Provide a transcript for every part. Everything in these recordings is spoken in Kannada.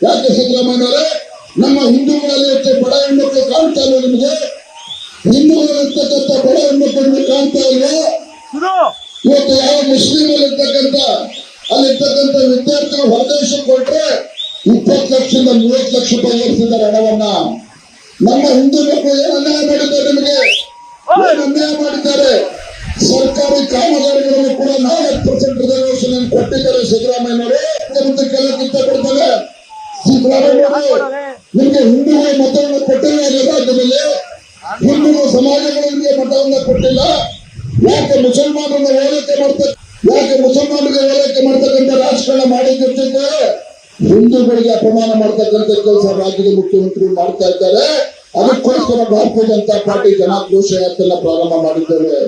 ಯಾಕೆ ಸಿದ್ದರಾಮಯ್ಯವರೇ ನಮ್ಮ ಹಿಂದೂಗಳಲ್ಲಿ ಹೆಚ್ಚು ಬಡ ಹೆಣ್ಮಕ್ಳು ಕಾಣ್ತಾ ಇಲ್ಲ ನಿಮಗೆ? ಹಿಂದೂಗಳಿರ್ತಕ್ಕಂಥ ಬಡ ಹೆಣ್ಮಕ್ಳನ್ನು ಕಾಣ್ತಾ ಇಲ್ವೋ? ಇವತ್ತು ಯಾವ ಮುಸ್ಲಿಮಲ್ಲಿ ಇರ್ತಕ್ಕಂಥ ಅಲ್ಲಿರ್ತಕ್ಕಂಥ ವಿದ್ಯಾರ್ಥಿಗಳು ಹೊರದೇಶಕ್ಕೆ ಕೊಟ್ಟರೆ ಇಪ್ಪತ್ತು ಲಕ್ಷದಿಂದ ಮೂವತ್ತು ಲಕ್ಷ ರೂಪಾಯಿ ಏರಿಸಿದ್ದಾರೆ ಹಣವನ್ನ. ನಮ್ಮ ಹಿಂದೂ ಮಕ್ಕಳು ಏನು ಅನ್ಯಾಯ ಮಾಡಿದ್ದಾರೆ ನಿಮಗೆ? ಅನ್ಯಾಯ ಮಾಡಿದ್ದಾರೆ? ಸರ್ಕಾರಿ ಕಾಮಗಾರಿಗಳನ್ನು ಕೂಡ ನಾಲ್ಕು ಪರ್ಸೆಂಟ್ ರಿಸರ್ವೇಶನ್ ಕೊಟ್ಟಿದ್ದಾರೆ ಸಿದ್ದರಾಮಯ್ಯನವರು. ಇಷ್ಟಪಡ್ತಾರೆ ಸಿದ್ದರಾಮಯ್ಯನವರು ನಿಮಗೆ ಹಿಂದೂಗಳ ಮತವನ್ನು ಕೊಟ್ಟಿಲ್ಲ ರಾಜ್ಯದಲ್ಲಿ ಹಿಂದೂ ಸಮಾಜಗಳಿಗೆ ಮತವನ್ನು ಕೊಟ್ಟಿಲ್ಲ ಯಾಕೆ ಮುಸಲ್ಮಾನರನ್ನ ಓಲೈಕೆ ಮಾಡ್ತಾರೆ ಯಾಕೆ ಮುಸಲ್ಮಾನರಿಗೆ ಓಲೈಕೆ ಮಾಡ್ತಕ್ಕಂಥ ರಾಜಕಾರಣ ಮಾಡಿದ್ದಿರ್ತೈತೆ ಹಿಂದೂಗಳಿಗೆ ಅಪಮಾನ ಮಾಡ್ತಕ್ಕಂಥ ಕೆಲಸ ರಾಜ್ಯದ ಮುಖ್ಯಮಂತ್ರಿ ಮಾಡ್ತಾ ಇದ್ದಾರೆ. ಅದಕ್ಕೋಸ್ಕರ ಭಾರತೀಯ ಜನತಾ ಪಾರ್ಟಿ ಜನಾಕ್ರೋಶ ಯಾತ್ರೆನ ಪ್ರಾರಂಭ ಮಾಡಿದ್ದೇವೆ.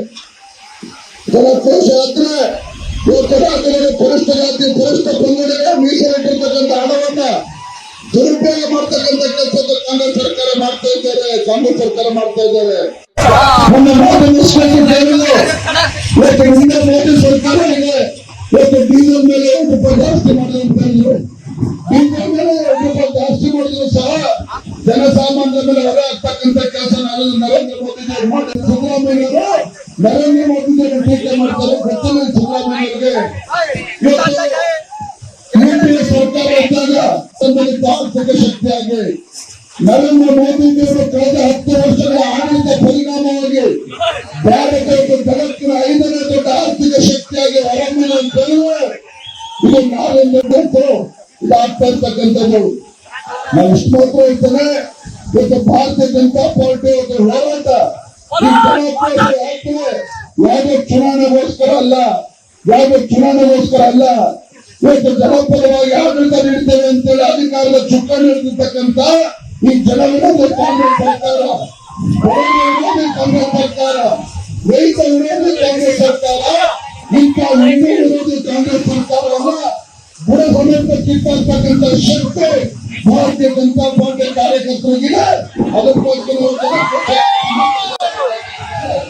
ಜನಾಕ್ರೋಶ ಯಾತ್ರೆ ಕರ್ನಾಟಕದಲ್ಲಿ ಪರಿಷ್ಠ ಜಾತಿ ಪರಿಷ್ಠ ಹಣವನ್ನ ದುರುಪಯೋಗ ಮಾಡ್ತಕ್ಕಂಥ ಕೆಲಸ ಕಾಂಗ್ರೆಸ್ ಸರ್ಕಾರ ಮಾಡ್ತಾ ಇದ್ದಾರೆ, ಕಾಂಗ್ರೆಸ್ ಸರ್ಕಾರ ಮಾಡ್ತಾ ಇದ್ದಾರೆ. ಮಾತು ಮುಂದೆ ಮೋದಿ ಸರ್ಕಾರ ಇದೆ. ಡೀಸೆಲ್ ಮೇಲೆ ಜಾಸ್ತಿ ಡೀಸೆಲ್ ಸಹ ಜನಸಾಮಾನ್ಯರ ಮೇಲೆ ಹೊರ ಆಗ್ತಕ್ಕಂಥ ಕೆಲಸ ನರೇಂದ್ರ ಮೋದಿ ಮೋದಿ ಟೀಕೆ ಮಾಡ್ತಾರೆ ಸಿದ್ದರಾಮಯ್ಯ ತಮ್ಮಲ್ಲಿ ಆರ್ಥಿಕ ಶಕ್ತಿಯಾಗಿ ನರೇಂದ್ರ ಮೋದಿಜಿಯವರು ಕಳೆದ ಹತ್ತು ವರ್ಷಗಳ ಆಡಳಿತ ಪರಿಣಾಮವಾಗಿ ಭಾರತ ಒಂದು ಜಗತ್ತಿನ ಐದನೇ ದೊಡ್ಡ ಆರ್ಥಿಕ ಶಕ್ತಿಯಾಗಿ ಹೊರಮೇಲೆ ಅಂತಂದ್ರೆ ಇದು ನಾವೇನು ಬಂತು. ಇದಾಗ್ತಾ ಇರ್ತಕ್ಕಂಥದ್ದು ನಾವು ಇಷ್ಟು ಮಾತ್ರ ಹೇಳ್ತೇನೆ. ಇವತ್ತು ಭಾರತೀಯ ಜನತಾ ಪಾರ್ಟಿ ಒಂದು ಹೋರಾಟ. ಯಾವುದೇ ಚುನಾವಣೆಗೋಸ್ಕರ ಅಲ್ಲ. ಯಾವುದೇ ಚುನಾವಣೆಗೋಸ್ಕರ ಅಲ್ಲ. ಇವತ್ತು ಜನಪರವಾಗಿ ಆಡಳಿತ ನೀಡ್ತೇವೆ ಅಂತೇಳಿ ಅಧಿಕಾರದ ಚುಕ್ಕಾಣಿ ಹಿಡಿದಿರ್ತಕ್ಕಂಥ ಈ ಜನವನ್ನು ಕಾಂಗ್ರೆಸ್ ಸರ್ಕಾರ. ಕಾಂಗ್ರೆಸ್ ಸರ್ಕಾರ, ರೈತ ವಿರೋಧಿ ಕಾಂಗ್ರೆಸ್ ಸರ್ಕಾರ, ಇಂಥ ಹೆಣ್ಣು ವಿರೋಧಿ ಕಾಂಗ್ರೆಸ್ ಸರ್ಕಾರವನ್ನ ಬುಡ ಸಮೇತ ಶಕ್ತಿ ಭಾರತೀಯ ಜನತಾ ಪಾರ್ಟಿ ಕಾರ್ಯಕರ್ತರಿಗಿದೆ. ಅದಕ್ಕೋಸ್ಕರ